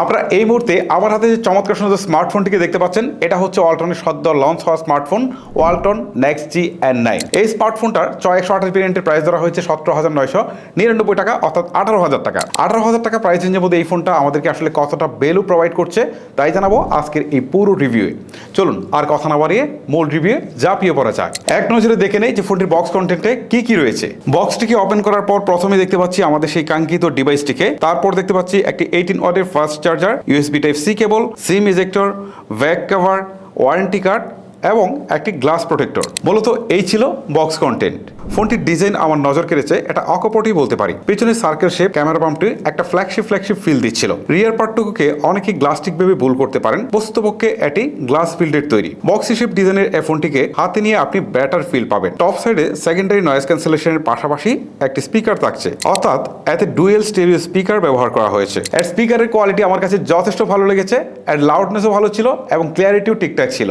আপনারা এই মুহূর্তে আমার হাতে যে চমৎকার সুন্দর স্মার্টফোনটিকে দেখতে পাচ্ছেন, এটা হচ্ছে ওয়ালটনের সদ্য লঞ্চ হওয়া smartphone Walton next G N nine এই স্মার্টফোনটার ছয় একশো আঠাশ ভেরিয়েন্টের প্রাইস ধরা হয়েছে সতেরো হাজার নয়শো নিরানব্বই টাকা, অর্থাৎ আঠারো হাজার টাকা। আঠারো হাজার টাকা প্রাইস রেঞ্জের মধ্যে এই ফোনটা আমাদেরকে আসলে কতটা ভ্যালু প্রোভাইড করছে, তাই জানাব আজকের এই পুরো রিভিউয়ে চলুন, আর কথা না বাড়িয়ে মূল রিভিউয়ে ঝাঁপিয়ে পড়া যাক। এক নজরে দেখে নেই যে ফোনটির বক্স কন্টেন্টে কি কি রয়েছে। বক্সটিকে ওপেন করার পর প্রথমে দেখতে পাচ্ছি আমাদের সেই কাঙ্ক্ষিত ডিভাইসটিকে তারপর দেখতে পাচ্ছি একটি এইটিন ওয়ার্ডের fast charger USB type C cable SIM ejector back cover warranty card এবং একটি গ্লাস প্রোটেক্টর মূলত এই ছিল বক্স কন্টেন্ট ফোনটির ডিজাইন আমার নজর কেড়েছে, এটা অকপটই বলতে পারি। পিছনে সার্কেল শেপ ক্যামেরা পাম্পটি একটা ফ্ল্যাগশিপ ফ্ল্যাগশিপ ফিল দিচ্ছিল। রিয়ার পার্টটুকুকে অনেকে গ্লাস্টিক ভেবে ভুল করতে পারেন, বস্তুপক্ষে এটি গ্লাস ফিল্ডের তৈরি। বক্স শেপ ডিজাইনের এই ফোনটিকে হাতে নিয়ে আপনি ব্যাটার ফিল পাবেন। টপ সাইডে সেকেন্ডারি নয়েজ ক্যান্সেলেশনের পাশাপাশি একটি স্পিকার থাকছে। অর্থাৎ এতে ডুয়েল স্টেরিও স্পিকার ব্যবহার করা হয়েছে। এর স্পিকারের কোয়ালিটি আমার কাছে যথেষ্ট ভালো লেগেছে, এর লাউডনেসও ভালো ছিল এবং ক্লিয়ারিটিও ঠিকঠাক ছিল।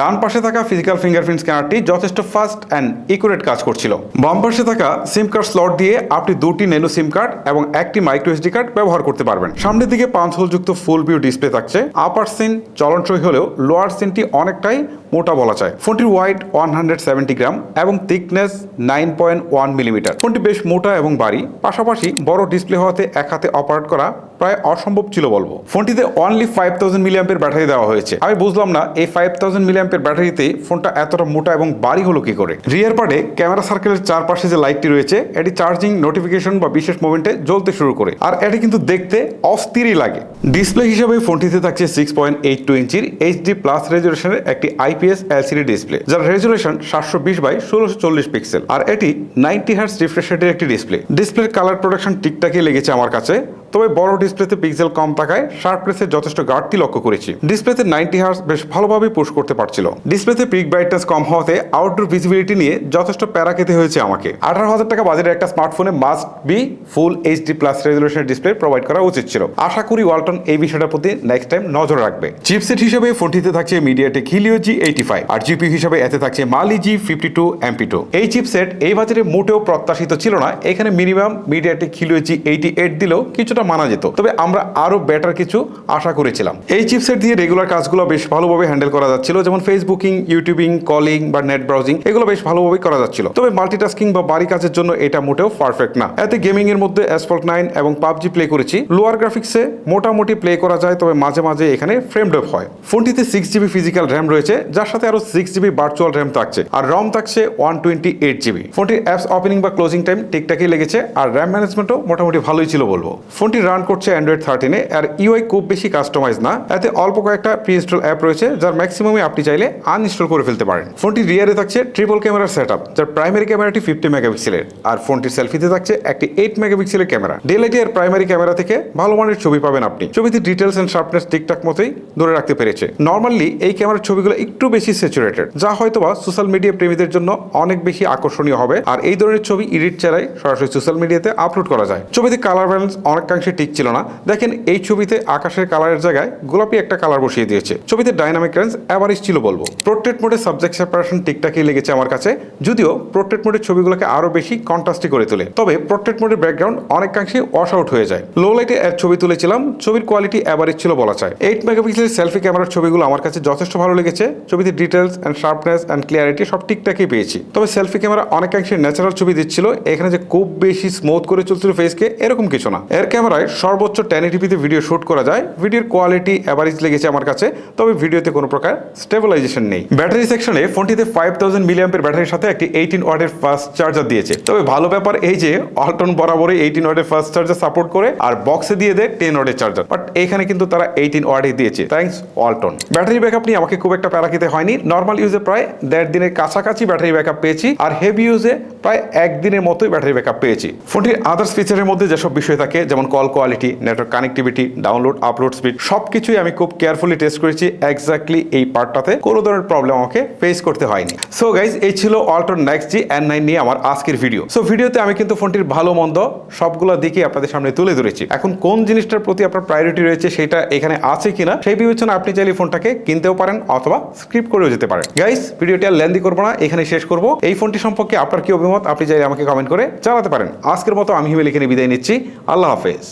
ডান পাশে থাকা ফিজিক্যাল ফিঙ্গারপ্রিন্ট স্ক্যানারটি যথেষ্ট ফাস্ট অ্যান্ড ইকুরেট কাজ করছিল। বাম পাশে থাকা সিম কার্ড স্লট দিয়ে আপনি দুটি নেনো সিম কার্ড এবং একটি মাইক্রো এসডি কার্ড ব্যবহার করতে পারবেন। সামনের দিকে পাঁচ হোলযুক্ত ফুল ভিউ ডিসপ্লে থাকছে। আপার সিন চলনসই হলেও লোয়ার সিনটি অনেকটাই মোটা বলা যায়। ফোনটির weight one hundred seventy gram এবং thickness nine point one millimetre ফোনটি বেশ মোটা এবং ভারী। পাশাপাশি বড় ডিসপ্লে হওয়াতে এক হাতে অপারেট করা প্রায় অসম্ভব ছিল বলব। ফোনটিতে অনলি ফাইভ থাউজেন্ড মিলিয়াম্পের ব্যাটারি দেওয়া হয়েছে। আমি বুঝলাম না এই ফাইভ থাউজেন্ড মিলিয়াম্পের ব্যাটারিতে ফোনটা এতটা মোটা এবং বাড়ি হলো কি করে? রিয়ার পার্টে ক্যামেরা সার্কেলের চারপাশে যে লাইটটি রয়েছে, এটি চার্জিং নোটিফিকেশন বা বিশেষ মোমেন্টে জ্বলতে শুরু করে। আর এটি কিন্তু দেখতে অস্থিরই লাগে। ডিসপ্লে হিসেবে ফোনটিতে থাকছে সিক্স পয়েন্ট এইট টু ইঞ্চির এইচডি প্লাস রেজুলেশনের একটি আইপিএস এলসিডি ডিসপ্লে যার রেজুলেশন সাতশো বিশ বাই ষোলোশো চল্লিশ পিক্সেল আর এটি নাইনটি হার্স রিফ্রেশ রেটের একটি ডিসপ্লে ডিসপ্লের কালার প্রোডাকশন ঠিকঠাকই লেগেছে আমার কাছে। তবে বড় ডিসপ্লেতে পিক্সেল কম থাকায় শার্পনেসের যথেষ্ট গাঢ়টি লক্ষ্য করেছি। ডিসপ্লেতে নাইনটি হার্স বেশ ভালোভাবে পুশ করতে পারছিল। ডিসপ্লেতে পিক ব্রাইটনেস কম হওয়াতে আউটডোর ভিজিবিলিটি নিয়ে যথেষ্ট প্যারা খেতে হয়েছে আমাকে। আঠারো হাজার টাকা বাজেটের একটা স্মার্টফোনে must be full HD plus resolution display provide করা উচিত ছিল। আশা করি ওয়ালটন এই বিষয়টার প্রতি নেক্সট টাইম নজর রাখবে। চিপসেট হিসেবে ফোনটিতে থাকছে MediaTek Helio G eighty five আর জিপি হিসেবে এতে থাকছে Mali G fifty two MP two এই চিপসেট এই বাজারে মোটেও প্রত্যাশিত ছিল না। এখানে minimum MediaTek Helio G eighty eight দিলেও কিছুটা মানা যেত। তবে আমরা আরও বেটার কিছু আশা করেছিলাম। এই চিপসেট দিয়ে রেগুলার কাজগুলো বেশ ভালোভাবে হ্যান্ডেল করা যাচ্ছিল, যেমন ফেসবুকিং ইউটিউবিং কলিং বা নেট ব্রাউজিং এগুলো বেশ ভালোভাবে করা যাচ্ছিল। তবে মাল্টিটাস্কিং বা বাড়ি কাজের জন্য এটা মোটেও পারফেক্ট না। এতে গেমিং এর মধ্যে অ্যাসফল্ট নাইন এবং পাবজি প্লে করেছি। লোয়ার গ্রাফিক্সে মোটামুটি প্লে করা যায়, তবে মাঝে মাঝে এখানে ফ্রেম ড্রপ হয়। ফোনটিতে সিক্স জিবি ফিজিক্যাল র্যাম রয়েছে, যার সাথে আরও সিক্স জিবি ভার্চুয়াল র্যাম থাকছে। আর রম থাকছে ওয়ান টোয়েন্টি এইট জিবি ফোনটির অ্যাপস ওপেনিং বা ক্লোজিং টাইম ঠিকঠাকই লেগেছে, আর র্যাম ম্যানেজমেন্টও মোটামুটি ভালোই ছিল বলব। ফোনটি রান করছে অ্যান্ড্রয়েড থার্টিনে আর ইউআই খুব বেশি কাস্টমাইজ না। এতে অল্প কয়েকটা প্রি ইনস্টল অ্যাপ রয়েছে, যার ম্যাক্সিমামে আপনি চাইলে আনইনস্টল করে ফেলতে পারেন। ফোনটি রিয়ারে থাকছে ট্রিপল ক্যামেরার সেট যার প্রাইমারি ক্যামেরাটি ফিফটি মেগাপিক্সেলের আর ফোনটির সেলফিতে থাকছে একটি এইট মেগাপিক্সেলের ক্যামেরা ডেলাইটি আর প্রাইমারি ক্যামেরা থেকে ভালো মানের ছবি পাবেন আপনি। ছবিতে ডিটেলস এন্ড শার্পনেস ঠিকঠাক মতোই ধরে রাখতে পেরেছে। নর্মালি এই ক্যামেরার ছবিগুলো একটু বেশি স্যাচুরেটেড যা হয়তোবা সোশ্যাল মিডিয়া প্রেমীদের জন্য অনেক বেশি আকর্ষণীয় হবে। আর এই ধরনের ছবি এডিট ছাড়াই সরাসরি সোশ্যাল মিডিয়াতে আপলোড করা যায়। ছবিতে কালার ব্যালেন্স অনেকাংশে ঠিক ছিল না। দেখেন, এই ছবিতে আকাশের কালারের জায়গায় গোলাপি একটা কালার বসিয়ে দিয়েছে। ছবিতে ডাইনামিক রেঞ্জ অ্যাভারেজ ছিল বলব। প্রোট্রেট মোডে সাবজেক্ট সেপারেশন ঠিকঠাকই লেগেছে আমার কাছে। যদিও প্রোট্রেট মোডের ছবিগুলোকে আরও বেশি কন্ট্রাস্টি করে তোলে। তবে প্রোট্রেট মোডের ব্যাকগ্রাউন্ড অনেকাংশে ওয়াশ আউট হয়ে যায়। লো লাইটে এর ছবি তুলেছিলাম। ছবির কোয়ালিটি অ্যাভারেজ ছিল বলা যায়। এইট মেগাপিক্সেলের সেলফি ক্যামেরার ছবিগুলো আমার কাছে যথেষ্ট ভালো লেগেছে। ছবিতে details and sharpness and clarity সব ঠিকঠাকই পেয়েছি। তবে সেলফি ক্যামেরা অনেকাংশে ন্যাচারাল ছবি দিচ্ছিল। এখানে যে খুব বেশি স্মুথ করে চলছিল ফেসকে এরকম কিছু না। এর ক্যামেরায় সর্বোচ্চ টেন এটিপিতে ভিডিও শুট করা যায়। ভিডিওর কোয়ালিটি অ্যাভারেজ লেগেছে আমার কাছে, তবে ভিডিওতে কোনো প্রকার স্টেবিলাইজেশন নেই। ব্যাটারি সেকশনে ফোনটিতে ফাইভ থাউজেন্ড মিলিয়াম্পের ব্যাটারির সাথে একটি এইটিন ওয়াটের ফাস্ট চার্জার দিয়েছে। তবে ভালো ব্যাপার এই যে অল্টন বরাবরই এইটিন ওয়াটের ফাস্ট চার্জার সাপোর্ট করে আর বক্সে দিয়ে দেয় টেন ওয়াটের চার্জার বাট এখানে কিন্তু তারা এইটিন ওয়াটে দিয়েছে। থ্যাংকস অল্টন ব্যাটারি ব্যাকআপ নিয়ে আমাকে খুব একটা প্যারা খেতে হয়নি। নর্মাল ইউজে প্রায় দেড় দিনের কাছাকাছি ব্যাটারি ব্যাকআপ পেয়েছি আর হেভি ইউজে প্রায় একদিনের মতোই ব্যাটারি ব্যাকআপ পেয়েছি। ফোনটির আদার্স ফিচারের মধ্যে যেসব বিষয় থাকে, যেমন call call quality network connectivity download upload speed সব কিছুই আমি খুব কেয়ারফুলি টেস্ট করেছি এক্স্যাক্টলি এই পার্টটাতে কোনো ধরনের প্রবলেম আমাকে ফেস করতে হয়নি। সো গাইজ এই ছিল Walton next G N nine নিয়ে আমার আজকের ভিডিও সো ভিডিওতে আমি কিন্তু ফোনটির ভালো, মন্দ সবগুলো দিকে আপনাদের সামনে তুলে ধরেছি। এখন কোন জিনিসটার প্রতি আপনার প্রায়োরিটি রয়েছে সেটা এখানে আছে কিনা, সেই বিবেচনা আপনি চাইলে ফোনটাকে কিনতেও পারেন অথবা স্ক্রিপ্ট করেও যেতে পারেন। গাইস ভিডিওটি আর লেন্দি করব না এখানে শেষ করব। এই ফোনটি সম্পর্কে আপনার কি অভিমত, আপনি চাইলে আমাকে কমেন্ট করে জানাতে পারেন। আজকের মতো আমি হিমেল এখানে বিদায় নিচ্ছি। আল্লাহ হাফেজ।